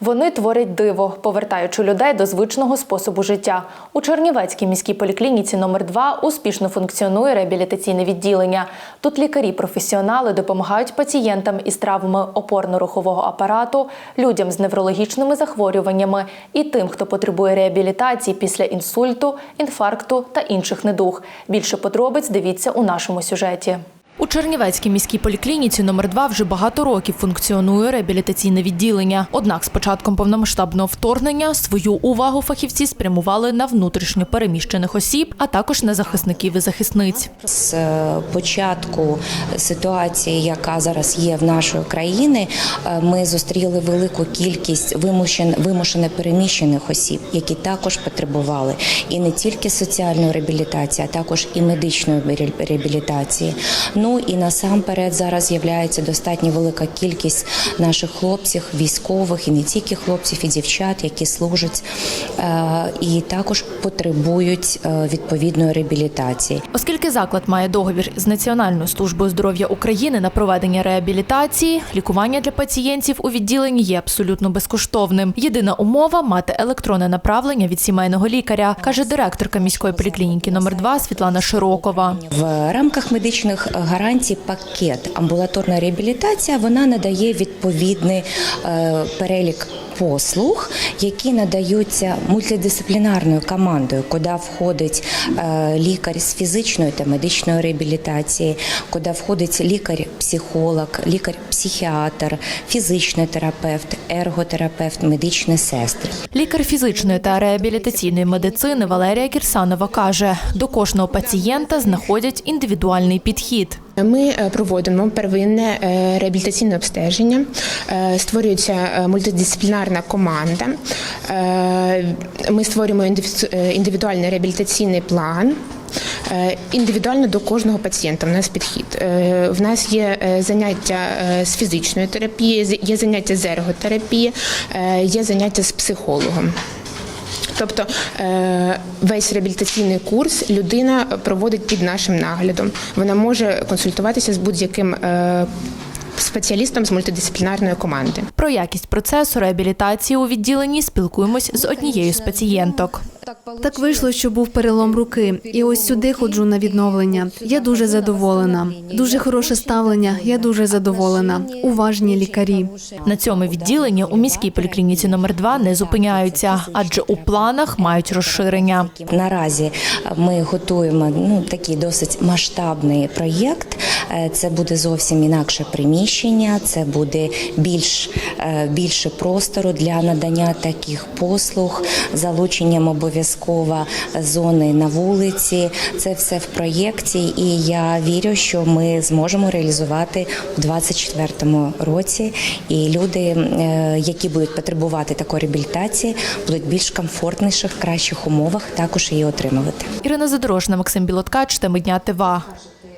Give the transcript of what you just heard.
Вони творять диво, повертаючи людей до звичного способу життя. У Чернівецькій міській поліклініці номер 2 успішно функціонує реабілітаційне відділення. Тут лікарі-професіонали допомагають пацієнтам із травмами опорно-рухового апарату, людям з неврологічними захворюваннями і тим, хто потребує реабілітації після інсульту, інфаркту та інших недуг. Більше подробиць дивіться у нашому сюжеті. Чернівецькій міській поліклініці номер 2 вже багато років функціонує реабілітаційне відділення. Однак з початком повномасштабного вторгнення свою увагу фахівці спрямували на внутрішньо переміщених осіб, а також на захисників і захисниць. З е, початку ситуації, яка зараз є в нашої країни, е, ми зустріли велику кількість вимушен, вимушено переміщених осіб, які також потребували і не тільки соціальної реабілітації, а також і медичної реабілітації. Ну і насамперед зараз з'являється достатньо велика кількість наших хлопців, військових і не тільки хлопців, і дівчат, які служать е, і також потребують е, відповідної реабілітації. Оскільки заклад має договір з Національною службою здоров'я України на проведення реабілітації, лікування для пацієнтів у відділенні є абсолютно безкоштовним. Єдина умова мати електронне направлення від сімейного лікаря, каже директорка міської поліклініки номер 2 Світлана Широкова. В рамках медичних гарантій пакет амбулаторна реабілітація вона надає відповідний е, перелік. Послуг, які надаються мультидисциплінарною командою, куди входить е, лікар з фізичної та медичної реабілітації, куди входить лікар-психолог, лікар-психіатр, фізичний терапевт, ерготерапевт, медичні сестри. Лікар фізичної та реабілітаційної медицини Валерія Кірсанова каже, до кожного пацієнта знаходять індивідуальний підхід. Ми е, проводимо первинне е, реабілітаційне обстеження, створюється е, мультидисциплінарна команда. Е, Ми створюємо е, індивідуальний реабілітаційний план. е, Індивідуально до кожного пацієнта в нас підхід. В нас є заняття з фізичної терапії, є заняття з ерготерапії, є заняття з психологом. Тобто весь реабілітаційний курс людина проводить під нашим наглядом. Вона може консультуватися з будь-яким спеціалістом з мультидисциплінарної команди. Про якість процесу реабілітації у відділенні спілкуємось з однією з пацієнток. Так вийшло, що був перелом руки, і ось сюди ходжу на відновлення. Я дуже задоволена. Дуже хороше ставлення. Я дуже задоволена. Уважні лікарі. На цьому відділенні у міській поліклініці номер 2 не зупиняються, адже у планах мають розширення. Наразі ми готуємо ну такий досить масштабний проєкт. Е, Це буде зовсім інакше приміщення, це буде більш е, більше простору для надання таких послуг, залученням обов'язково зони на вулиці. Це все в проєкті, і я вірю, що ми зможемо реалізувати у 2024 році. І люди, е, які будуть потребувати такої реабілітації, будуть більш комфортніших, кращих умовах також її отримувати. Ірина Задорожна, Максим Білоткач, теми дня ТВА.